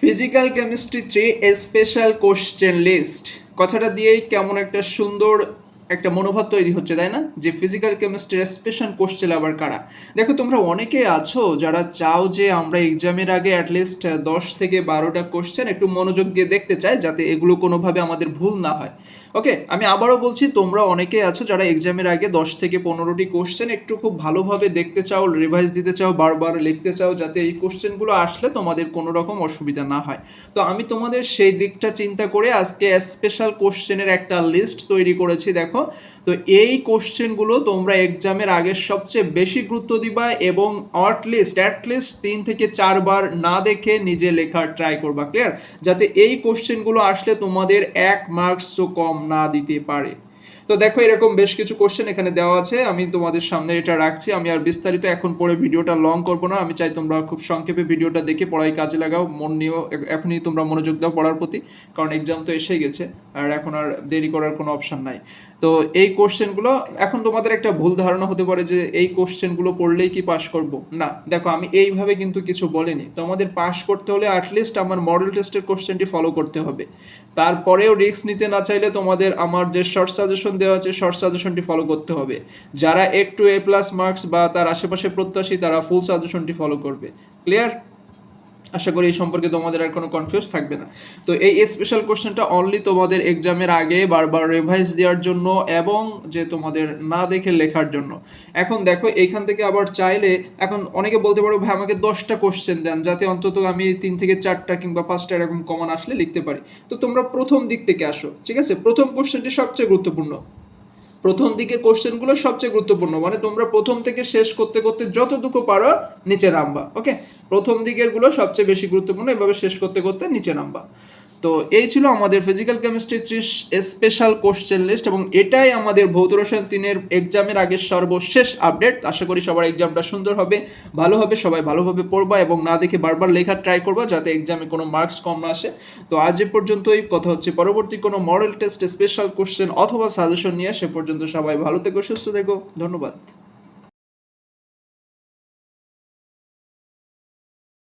Physical chemistry three A special question list কথাটা দিয়েই কেমন একটা সুন্দর একটা মনোভাব তৈরি হচ্ছে, তাই না? যে ফিজিক্যাল কেমিস্ট্রির স্পেশাল কোশ্চেন আবার কারা? দেখো, তোমরা অনেকে আছো যারা চাও যে আমরা এক্সামের আগে অ্যাটলিস্ট দশ থেকে বারোটা কোশ্চেন একটু মনোযোগ দিয়ে দেখতে চাই, যাতে এগুলো কোনোভাবে আমাদের ভুল না হয়। ওকে আমি আবারও বলছি, তোমরা অনেকে আছো যারা এক্সামের আগে দশ থেকে পনেরোটি কোশ্চেন একটু খুব ভালোভাবে দেখতে চাও রিভাইজ দিতে চাও, বারবার লিখতে চাও, যাতে এই কোশ্চেনগুলো আসলে তোমাদের কোনো রকম অসুবিধা না হয়। তো আমি তোমাদের সেই দিকটা চিন্তা করে আজকে স্পেশাল কোশ্চেনের একটা লিস্ট তৈরি করেছি, দেখো। তো এই কোশ্চেনগুলো তোমরা এক্সামের আগে সবচেয়ে বেশি গুরুত্ব দিবা এবং অটলিস্ট অ্যাটলিস্ট তিন থেকে চারবার না দেখে নিজে লেখার ট্রাই করবা ক্লিয়ার যাতে এই কোশ্চেনগুলো আসলে তোমাদের এক মার্কসও কম না দিতে পারে। তো দেখো, এরকম বেশ কিছু কোশ্চেন এখানে দেওয়া আছে। আমি তোমাদের সামনে এটা রাখছি। আমি আর বিস্তারিত এখন পরে ভিডিওটা লং করব না। আমি চাই তোমরা খুব সংক্ষেপে ভিডিওটা দেখে পড়াই কাজে লাগাও, মন নিয়েও এখনই তোমরা মনোযোগ দাও পড়ার প্রতি, কারণ এক্সাম তো এসেই গেছে। আর এখন আর দেরি করার কোনো অপশন নাই। তো এই কোশ্চেনগুলো এখন তোমাদের একটা ভুল ধারণা হতে পারে যে এই কোশ্চেনগুলো পড়লেই কি পাশ করব? না, দেখো আমি এইভাবে কিন্তু কিছু বলিনি। তোমাদের পাশ করতে হলে অ্যাটলিস্ট আমার মডেল টেস্টের কোশ্চেনটি ফলো করতে হবে। তারপরেও রিস্ক নিতে না চাইলে তোমাদের আমার যে শর্ট সাজেশন দেওয়া আছে শর্ট সাজেশনটি ফলো করতে হবে। যারা একটু এ প্লাস মার্কস বা তার আশেপাশে প্রত্যাশী, তারা ফুল সাজেশনটি ফলো করবে। ক্লিয়ার আশা করি এই সম্পর্কে তোমাদের আর কোনো কনফিউজ থাকবে না। তো এই স্পেশাল কোশ্চেনটা অনলি তোমাদের এক্সামের আগে বারবার রিভাইজ দেওয়ার জন্য এবং যে তোমাদের না দেখে লেখার জন্য। এখন দেখো, এইখান থেকে আবার চাইলে, এখন অনেকে বলতে পারো, ভাই, আমাকে দশটা কোশ্চেন দেন, যাতে অন্তত আমি তিন থেকে চারটা কিংবা পাঁচটা এরকম কমন আসলে লিখতে পারি। তো তোমরা প্রথম দিক থেকে আসো, ঠিক আছে? প্রথম কোশ্চেনটি সবচেয়ে গুরুত্বপূর্ণ প্রথম দিকে কোশ্চেনগুলো সবচেয়ে গুরুত্বপূর্ণ। মানে তোমরা প্রথম থেকে শেষ করতে করতে যতটুকু পারো নিচে নামবা ওকে প্রথম দিকেরগুলো সবচেয়ে বেশি গুরুত্বপূর্ণ, এভাবে শেষ করতে করতে নিচে নামবা। তো এই ছিল আমাদের ফিজিক্যাল কেমিস্ট্রি ত্রিশ স্পেশাল কোশ্চেন লিস্ট এবং এটাই আমাদের ভৌত রসায়ন তিনের এক্সামের আগে সর্বশেষ আপডেট আশা করি সবার এক্সামটা সুন্দর হবে, ভালো হবে, সবাই ভালোভাবে পড়বা এবং না দেখে বারবার লেখার ট্রাই করবা যাতে এক্সামে কোনো মার্কস কম না আসে। তো আজ এ পর্যন্তই, কথা হচ্ছে পরবর্তী কোনো মডেল টেস্ট স্পেশাল কোশ্চেন অথবা সাজেশন নিয়ে, সে পর্যন্ত সবাই ভালো থেকো, সুস্থ থেকো, ধন্যবাদ।